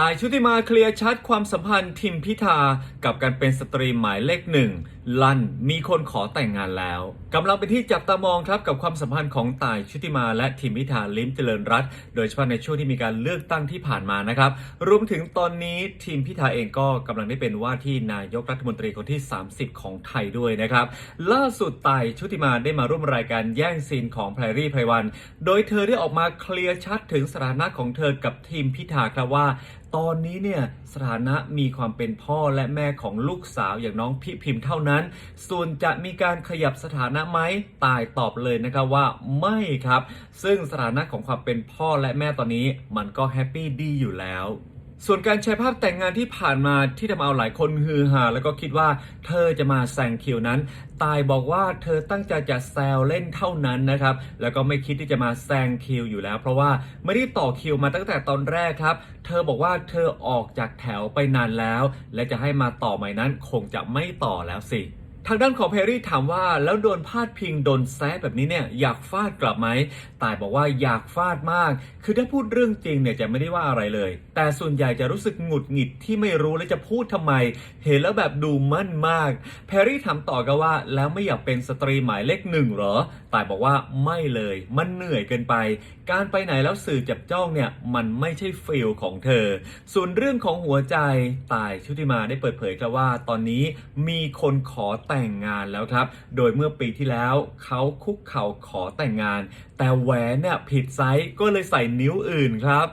ตายชุติมาเคลียร์ชัดความสัมพันธ์ทิมพิธากับการเป็นสตรีหมายเลขหนึ่งลั่นมีคนขอแต่งงานแล้วกำลังเป็นที่จับตามองครับกับความสัมพันธ์ของตายชุติมาและทิมพิธาลิ้มเจริญรัตโดยเฉพาะในช่วงที่มีการเลือกตั้งที่ผ่านมานะครับรวมถึงตอนนี้ทีมพิธาเองก็กำลังได้เป็นว่าที่นายกรัฐมนตรีคนที่ 30 ของไทยด้วยนะครับล่าสุดตายชุติมาได้มาร่วมรายการแย่งซีนของแพรรี่ไพรวัน โดยเธอได้ออกมาเคลียร์ชัดถึงสถานะของเธอกับทีมพิธาครับว่า ตอนนี้เนี่ยสถานะมีความเป็นพ่อและแม่ของลูกสาวอย่างน้องพี่พิมพ์เท่านั้น ส่วนจะมีการขยับสถานะไหมตายตอบเลยนะครับว่าไม่ครับ ซึ่งสถานะของความเป็นพ่อและแม่ตอนนี้ มันก็แฮปปี้ดีอยู่แล้ว ส่วนการแชร์ภาพแต่งงานที่ผ่านมาที่ทำเอาหลายคนฮือฮาแล้วก็คิดว่าเธอจะมาแซงคิวนั้น ตายบอกว่าเธอตั้งใจจะแซวเล่นเท่านั้นนะครับ แล้วก็ไม่คิดที่จะมาแซงคิวอยู่แล้ว เพราะว่าไม่ได้ต่อคิวมาตั้งแต่ตอนแรกครับ เธอบอกว่าเธอออกจากแถวไปนานแล้ว และจะให้มาต่อใหม่นั้นคงจะไม่ต่อแล้วสิ ทางด้านของเพรรี่ถามว่าแล้วโดนพาดพิงโดนแซะแบบนี้เนี่ยอยากฟาดกลับไหมตายบอกว่าอยากฟาดมาก คือถ้าพูดเรื่องจริงเนี่ยจะไม่ได้ว่าอะไรเลย แต่ส่วนใหญ่จะรู้สึกหงุดหงิดที่ไม่รู้และจะพูดทำไม เห็นแล้วแบบดูมั่นมาก เพรรี่ถามต่อกันว่า แล้วไม่อยากเป็นสตรีหมายเลขหนึ่งเหรอ ตายบอกว่าไม่เลย มันเหนื่อยเกินไป การไปไหนแล้วสื่อจับจ้องเนี่ยมันไม่ใช่ฟิลของเธอ ส่วนเรื่องของหัวใจตายชุติมาได้เปิดเผยครับว่า ตอนนี้มีคนขอแต่งงานแล้วครับ โดยเมื่อปีที่แล้วเขาคุกเข่าขอแต่งงาน แต่แหวนเนี่ยผิดไซส์ก็เลยใส่นิ้วอื่นครับ